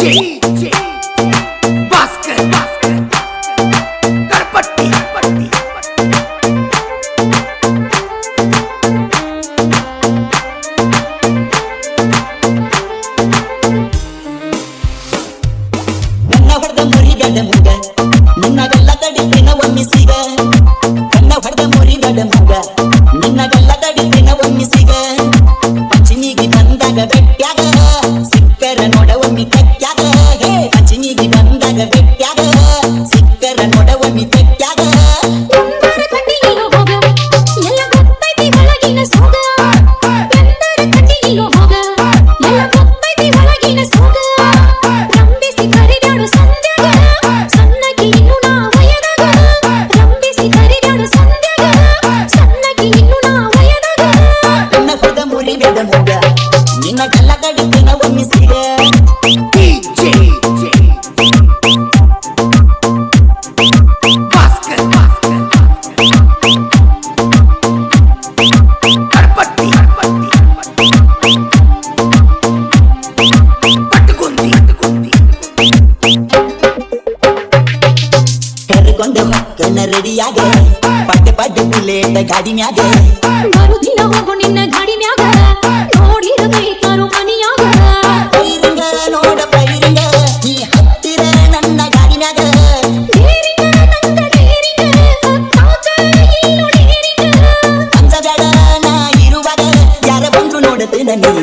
DJ Bhaskar ಕರ್ಪಟ್ಟಿ ಕರ್ಪಟ್ಟಿ ನನ್ನ ಹೊಡೆದ ಮುರಿದಡ ಮುಗ ನಿನ್ನಗೆಲ್ಲ ತಡಿಪಿನ ಒಮ್ಮಿಸಿಗ ನನ್ನ ಹೊಡೆದ ಮುರಿದಡ ಮುಗ ಹೊಕ್ಕನ ಪಡ್ಡೆ ಪಿಲ್ಲೆ ಬುಲೆಟ್ ಗಾಡಿ ಮ್ಯಾಗೆ. ಮರುದಿನ ಹೋಗು ನಿನ್ನ ಗಾಡಿ ಮ್ಯಾಗ. ನೋಡಿರಬೇಕಾರು ಮನಿಯಾಗ. ಪೈರಿಂಗ ನೋಡ ಪೈರಿಂಗ ನೀ ಹತ್ತಿರ ನನ್ನ ಗಾಡಿ ಮ್ಯಾಗ. ಧೀರಿಗ ನಂಗ ಧೀರಿಗ ಕಾಕ ಇಲ್ಲೋ ಧೀರಿಗ ಅಂಜಬೇಡ ನಾ ಇರುವಾಗ ಯಾರ ಬಂದ್ರು ನೋಡತೇನ ನೀ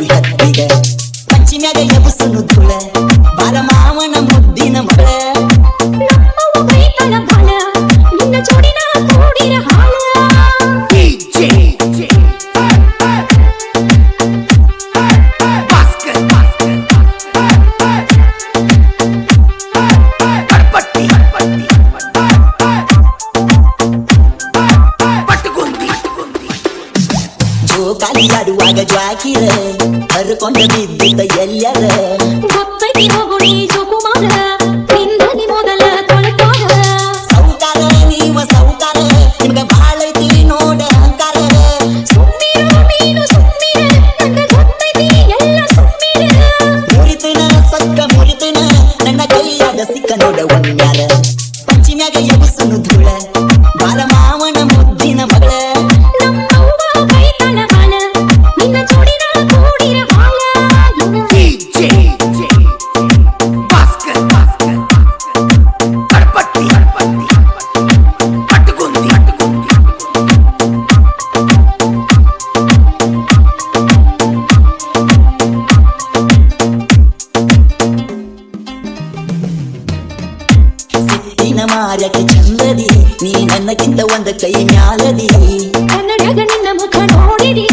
ಜೋಕಾಲಿ ಆಡುವಾಗ ಜ್ವಾಕಿರ ಹರ್ಕೊಂಡ ಬಿದ್ದಿದ್ದ ಎಲ್ಲರ ಗೊತ್ತೈತಿ ಹೋಗುಣಿ ಜೋಕುಮಾರ ನಿಂದನಿ ಮೊದಲ ತೊಳಕಾರ ಸೌಕಾರ ನೀವ ಸೌಕಾರ ನಿಮ್ಗ ಬಾಳೈತಿ ನೋಡ ಅಹಂಕಾರ ಸುಮ್ಮಿರ ನೀನು ಸುಮ್ಮಿರ ನಂಗ ಗೊತ್ತೈತಿ ಎಲ್ಲ ಸುಮ್ಮಿರ ಮುರಿತನ ಸಕ್ಕ ಮುರಿತನ ನನ್ನ ಕೈಯಾಗ ಸಿಕ್ಕ ನೋಡ ಒಮ್ಮ್ಯಾರ ಪಶ್ಚಿಮ್ಯಾಗ ಎಬುಸನು ಧೂಳ ಬಾಲ ಸಿಟ್ಟಿನ ಮಾರ್ಯಕ್ಕೆ ಚಂದದಿ ನೀ ನನ್ನಕ್ಕಿಂತ ಒಂದ ಕೈ ಮ್ಯಾಲದಿ. ಕನ್ನಡಗ ನಿನ್ನ ಮುಖ ನೋಡಿದಿ